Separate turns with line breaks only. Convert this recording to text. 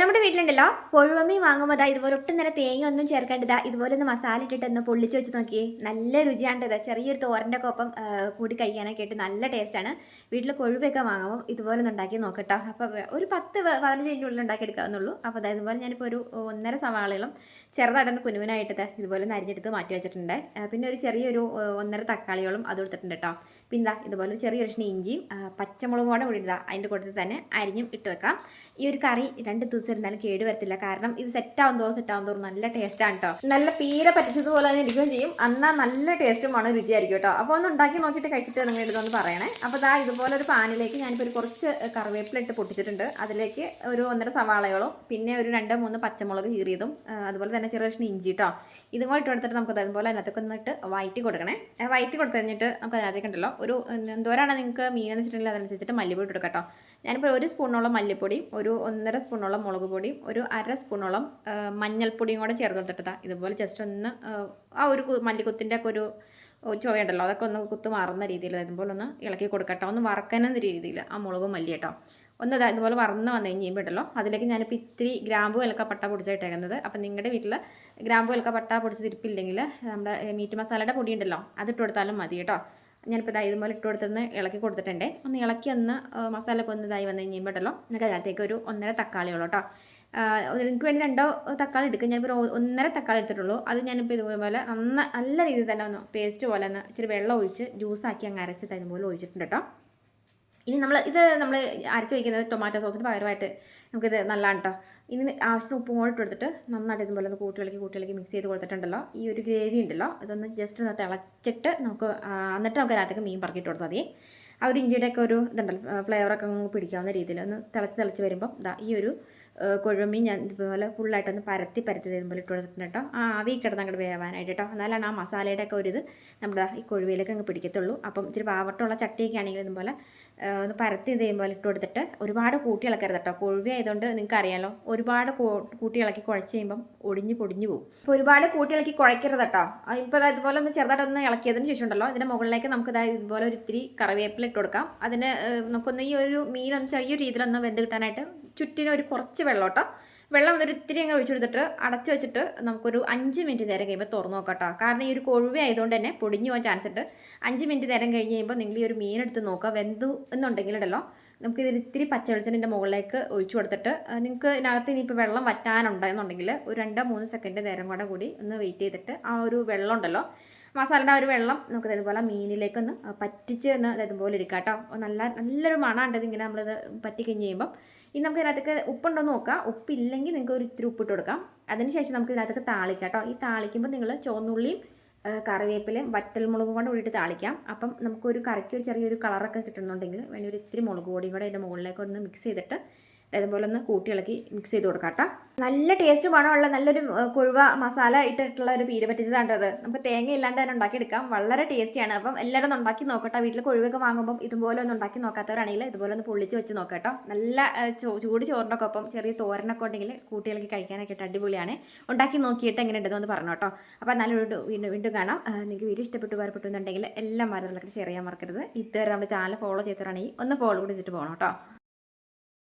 നമ്മുടെ വീട്ടിലുണ്ടല്ലോ? കൊഴുവമ്മി വാങ്ങുമ്പോൾ ഇതുപോലെ ഒട്ടും നേരം തേങ്ങ ഒന്നും ചേർക്കേണ്ടതാ ഇതുപോലെ ഒന്ന് മസാല ഇട്ടിട്ട് ഒന്ന് പൊള്ളിച്ച് വെച്ച് നോക്കിയേ. നല്ല രുചിയാണ്ടത് ചെറിയൊരു തോരന്റെ ഒപ്പം കൂടി കഴിക്കാനൊക്കെ ആയിട്ട് നല്ല ടേസ്റ്റാണ് വീട്ടിൽ കൊഴുവൊക്കെ വാങ്ങുമ്പോൾ ഇതുപോലെ ഒന്ന് ഉണ്ടാക്കി നോക്കട്ടോ. അപ്പോൾ ഒരു പത്ത് പതിനഞ്ച് മിനിറ്റ് ഉള്ളിൽ ഉണ്ടാക്കി എടുക്കാവുന്നുള്ളൂ. അപ്പോൾ അതായത് ഇതുപോലെ ഞാനിപ്പോൾ ഒരു ഒന്നര സവാളകളും ചെറുതായിട്ടൊന്ന് കുനുവിനായിട്ട് ഇതുപോലെ ഒന്ന് അരിഞ്ഞെടുത്ത് മാറ്റി വെച്ചിട്ടുണ്ട്. പിന്നെ ഒരു ചെറിയൊരു ഒന്നര തക്കാളികളും അത് കൊടുത്തിട്ടുണ്ട് കേട്ടോ പിന്നെ ഇതുപോലെ ചെറിയ കഷ്ണം ഇഞ്ചിയും പച്ചമുളകും കൂടെ കൂടി ഇതാ അതിന്റെ കൂട്ടത്തിൽ തന്നെ അരിഞ്ഞും ഇട്ട് വെക്കാം. ഈ ഒരു കറി രണ്ട് ദിവസം കേട് വരത്തില്ല. കാരണം ഇത് സെറ്റ് ആവും തോറും സെറ്റ് ആവും തോറും നല്ല ടേസ്റ്റാണ് കേട്ടോ നല്ല പീര പറ്റിച്ചതുപോലെ തന്നെ ഇരിക്കുകയും ചെയ്യും. എന്നാൽ നല്ല ടേസ്റ്റുമാണ് രുചിയായിരിക്കും കേട്ടോ അപ്പോൾ ഒന്ന് ഉണ്ടാക്കി നോക്കിയിട്ട് കഴിച്ചിട്ട് നിങ്ങൾ ഇതൊന്ന് പറയണേ. അപ്പോൾ ദാ ഇതുപോലെ ഒരു പാനിലേക്ക് ഞാനിപ്പോൾ ഒരു കുറച്ച് കറിവേപ്പില ഇട്ട് പൊട്ടിച്ചിട്ടുണ്ട്. അതിലേക്ക് ഒരു ഒന്നര സവാളയോളം പിന്നെ ഒരു രണ്ട് മൂന്ന് പച്ചമുളക് കീറിയതും അതുപോലെ തന്നെ ചെറിയ കഷ്ണം ഇഞ്ചി കേട്ടോ ഇതും കൂടെ ഇട്ട് കൊടുത്തിട്ട് നമുക്ക് അതുപോലെ അതിനകത്തൊക്കെ ഒന്നിട്ട് വയറ്റി കൊടുക്കണേ. വയറ്റി കൊടുത്തു കഴിഞ്ഞിട്ട് നമുക്ക് അതിനകത്തേക്ക് ഉണ്ടല്ലോ ഒരു എന്തോരാണ് നിങ്ങൾക്ക് മീൻ എന്ന് വെച്ചിട്ടുണ്ടെങ്കിൽ അതനുസരിച്ചിട്ട് മല്ലിപ്പൊടി ഇട്ട് കേട്ടോ ഞാനിപ്പോൾ ഒരു സ്പൂണോളം മല്ലിപ്പൊടിയും ഒരു ഒന്നര സ്പൂണോളം മുളക് പൊടിയും ഒരു അര സ്പൂണോളം മഞ്ഞൾപ്പൊടിയും കൂടെ ചേർത്ത് കൊടുത്തിട്ടതാ. ഇതുപോലെ ജസ്റ്റ് ഒന്ന് ആ, ഒരു മല്ലിക്കുത്തിന്റെ ഒക്കെ ഒരു ചുവയുണ്ടല്ലോ അതൊക്കെ ഒന്ന് കുത്ത് മാറുന്ന രീതിയിൽ ഇതുപോലെ ഒന്ന് ഇളക്കി കൊടുക്കട്ടോ. ഒന്ന് വറക്കുന്ന രീതിയിൽ ആ മുളകും മല്ലി കേട്ടോ ഒന്ന് ഇതാ ഇതുപോലെ വറന്ന് വന്നു കഴിയുമ്പോൾ ഉണ്ടല്ലോ അതിലേക്ക് ഞാനിപ്പോൾ ഇത്തിരി ഗ്രാമ്പു വിലക്ക പട്ട പൊടിച്ചിട്ടേക്കുന്നത്. അപ്പം നിങ്ങളുടെ വീട്ടിൽ ഗ്രാമ്പു വിലക്ക പട്ട പൊടിച്ച് തിരിപ്പില്ലെങ്കിൽ നമ്മുടെ മീറ്റ് മസാലയുടെ പൊടി ഉണ്ടല്ലോ അത് ഇട്ട് കൊടുത്താലും മതി കേട്ടോ ഞാനിപ്പോൾ ഇതാ ഇതുപോലെ ഇട്ട് കൊടുത്തൊന്ന് ഇളക്കി കൊടുത്തിട്ടുണ്ട്. ഒന്ന് ഇളക്കി ഒന്ന് മസാലയൊക്കെ ഒന്ന് ഇതായി വന്നു ഉണ്ടല്ലോ നിങ്ങൾക്ക് അതിനകത്തേക്ക് ഒരു ഒന്നര തക്കാളിയുള്ളൂ കേട്ടോ നിങ്ങൾക്ക് വേണ്ടി രണ്ടോ തക്കാളി എടുക്കും. ഞാനിപ്പോൾ ഒന്നര തക്കാളി എടുത്തിട്ടുള്ളൂ. അത് ഞാനിപ്പോൾ ഇതുപോലെ നന്ന നല്ല രീതിയിൽ തന്നെ ഒന്ന് പേസ്റ്റ് പോലെ ഒന്ന് ഇച്ചിരി വെള്ളം ഒഴിച്ച് ജ്യൂസാക്കി അങ്ങ് അരച്ചിട്ട് തരുമ്പോൾ ഒഴിച്ചിട്ടുണ്ട് കേട്ടോ. ഇനി നമ്മൾ ഇത് നമ്മൾ അരച്ച് വയ്ക്കുന്നത് ടൊമാറ്റോ സോസിന് പകരമായിട്ട് നമുക്കിത് നല്ലതാണ് കേട്ടോ. ഇനി ആവശ്യത്തിന് ഉപ്പും കൂടെ ഇട്ട് കൊടുത്തിട്ട് നന്നായിട്ട് ഇതുപോലെ ഒന്ന് കൂട്ടികളിക്ക് കൂട്ടികളിക്ക് മിക്സ് ചെയ്ത് കൊടുത്തിട്ടുണ്ടല്ലോ. ഈ ഒരു ഗ്രേവി ഉണ്ടല്ലോ ഇതൊന്ന് ജസ്റ്റ് ഒന്ന് തിളച്ചിട്ട് നമുക്ക് എന്നിട്ട് നമുക്ക് അതിനകത്തേക്ക് മീൻ പറക്കിയിട്ട് കൊടുത്താൽ മതി. ആ ഒരു ഇഞ്ചിയുടെയൊക്കെ ഒരു ഇതുണ്ടല്ലോ ഫ്ലേവറൊക്കെ പിടിക്കാവുന്ന രീതിയിൽ ഒന്ന് തിളച്ച് തിളച്ച് വരുമ്പം ഈ ഒരു ആ, കൊഴുമീൻ ഞാൻ ഇതുപോലെ ഫുള്ളായിട്ടൊന്ന് പരത്തി പരത്തി തരുമ്പോൾ ഇട്ട് കൊടുത്തിട്ടുണ്ട് കേട്ടോ. ആ ആവി കിടന്ന് അങ്ങോട്ട് വേവാനായിട്ട് കേട്ടോ. എന്നാലാണ് ആ മസാലയുടെ ഒക്കെ ഒരു ഇത് നമ്മുടെ ഈ കൊഴുവയിലേക്ക് അങ്ങ് പിടിക്കത്തുള്ളൂ. അപ്പം ഇച്ചിരി പാവട്ടമുള്ള ചട്ടിയൊക്കെ ആണെങ്കിൽ ഇതുപോലെ ഒന്ന് പരത്തി ചെയ്യുമ്പോൾ ഇട്ട് കൊടുത്തിട്ട് ഒരുപാട് കൂട്ടി ഇളക്കരുത് കേട്ടോ. കൊഴുവ ആയതുകൊണ്ട് നിങ്ങൾക്ക് അറിയാലോ ഒരുപാട് കൂട്ടി ഇളക്കി കുഴച്ച് കഴിയുമ്പം ഒടിഞ്ഞ് പൊടിഞ്ഞു പോകും. അപ്പോൾ ഒരുപാട് കൂട്ടി ഇളക്കി കുഴക്കരുത് കേട്ടോ. ഇപ്പോൾ ഇതാ ഇതുപോലെ ഒന്ന് ചെറുതായിട്ടൊന്ന് ഇളക്കിയതിന് ശേഷം ഉണ്ടല്ലോ ഇതിന്റെ മുകളിലേക്ക് നമുക്ക് ഇതാ ഇതുപോലെ ഒരു ഇത്തിരി കറിവേപ്പില ഇട്ട് കൊടുക്കാം. അതിന് നമുക്കൊന്ന് ഈ ഒരു മീനൊന്ന് ചെറിയ രീതിയിലൊന്ന് വെന്ത് കിട്ടാനായിട്ട് ചുറ്റിനും ഒരു കുറച്ച് വെള്ളമോട്ടോ വെള്ളം ഒരു ഇത്തിരി അങ്ങ് ഒഴിച്ചെടുത്തിട്ട് അടച്ചു വെച്ചിട്ട് നമുക്കൊരു അഞ്ച് മിനിറ്റ് നേരം കഴിയുമ്പോൾ തുറന്നു നോക്കാം കേട്ടോ കാരണം ഈ ഒരു കൊഴുവ ആയതുകൊണ്ട് തന്നെ പൊടിഞ്ഞു പോകാൻ ചാൻസ് ഉണ്ട്. അഞ്ച് മിനിറ്റ് നേരം കഴിഞ്ഞ് കഴിയുമ്പോൾ നിങ്ങൾ ഈ ഒരു മീൻ എടുത്ത് നോക്കുക. വെന്തു എന്നുണ്ടെങ്കിൽ ഉണ്ടല്ലോ നമുക്ക് ഇതിൽ ഇത്തിരി പച്ച വെളിച്ചെണ്ണിന്റെ മുകളിലേക്ക് ഒഴിച്ചു കൊടുത്തിട്ട് നിങ്ങൾക്ക് ഇതിനകത്ത് ഇനിയിപ്പോൾ വെള്ളം വറ്റാനുണ്ടെന്നുണ്ടെങ്കിൽ ഒരു രണ്ടോ മൂന്ന് സെക്കൻഡ് നേരം കൂടെ കൂടി ഒന്ന് വെയിറ്റ് ചെയ്തിട്ട് ആ ഒരു വെള്ളം ഉണ്ടല്ലോ മസാലയുടെ ആ ഒരു വെള്ളം നമുക്ക് മീനിലേക്ക് ഒന്ന് പറ്റിച്ച് ഒന്ന് ഇതേപോലെ എടുക്കാം കേട്ടോ. നല്ല നല്ലൊരു മണമുണ്ട് ഇതിങ്ങനെ നമ്മളിത് പറ്റിക്കഴിഞ്ഞ് കഴിയുമ്പം. ഇനി നമുക്ക് ഇതിനകത്തേക്ക് ഉപ്പുണ്ടോ എന്ന് നോക്കാം. ഉപ്പില്ലെങ്കിൽ നിങ്ങൾക്ക് ഒരു ഇത്തിരി ഉപ്പിട്ട് കൊടുക്കാം. അതിനുശേഷം നമുക്ക് ഇതിനകത്തേക്ക് താളിക്കാം കേട്ടോ. ഈ താളിക്കുമ്പോൾ നിങ്ങൾ ചുവന്നുള്ളിയും കറിവേപ്പിലയും വറ്റൽമുളകും കൊണ്ട് കൂടിയിട്ട് താളിക്കാം. അപ്പം നമുക്കൊരു കറിക്ക് ഒരു ചെറിയൊരു കളറൊക്കെ കിട്ടുന്നുണ്ടെങ്കിൽ വേണ്ടി ഒരു ഇത്തിരി മുളക് പൊടിയും കൂടെ അതിന്റെ മുകളിലേക്ക് ഒന്ന് മിക്സ് ചെയ്തിട്ട് അതുപോലെ ഒന്ന് കൂട്ടിയിളക്കി മിക്സ് ചെയ്ത് കൊടുക്കാം കേട്ടോ നല്ല ടേസ്റ്റ് മണമുള്ള നല്ലൊരു കുഴുവ മസാല ഇട്ടിട്ടുള്ള ഒരു പീര പറ്റിച്ചതാണ് അത്. നമുക്ക് തേങ്ങ ഇല്ലാണ്ട് തന്നെ ഉണ്ടാക്കിയെടുക്കാം വളരെ ടേസ്റ്റിയാണ് അപ്പം എല്ലാവരും ഒന്ന് ഉണ്ടാക്കി നോക്കട്ടെ. വീട്ടിൽ കൊഴുവൊക്കെ വാങ്ങുമ്പോൾ ഇതുപോലെ ഒന്ന് ഉണ്ടാക്കി നോക്കാത്തവരാണെങ്കിൽ ഇതുപോലെ ഒന്ന് പൊള്ളിച്ച് വെച്ച് നോക്കാം നല്ല ചൂട് ചോറിന്റെ ഒപ്പം ചെറിയ തോരനൊക്കെ ഉണ്ടെങ്കിൽ കൂട്ടികൾക്ക് കഴിക്കാനൊക്കെ അടിപൊളിയാണ്. ഉണ്ടാക്കി നോക്കിയിട്ട് എങ്ങനെ ഉണ്ടെന്ന് ഒന്ന് പറഞ്ഞു കേട്ടോ. അപ്പോൾ നല്ലൊരു വീണ്ടും വീണ്ടും കാണാം. നിങ്ങൾക്ക് വീഡിയോ ഇഷ്ടപ്പെട്ടു ഉപകാരപ്പെട്ടു എന്നുണ്ടെങ്കിൽ എല്ലാം മരുന്നുകളൊക്കെ ഷെയർ ചെയ്യാൻ മറക്കരുത്. ഇതുവരെ നമ്മുടെ ചാനൽ ഫോളോ ചെയ്തവരാണെങ്കിൽ ഒന്ന് ഫോളോ കൂടി ചെയ്തിട്ട് പോകണം കേട്ടോ.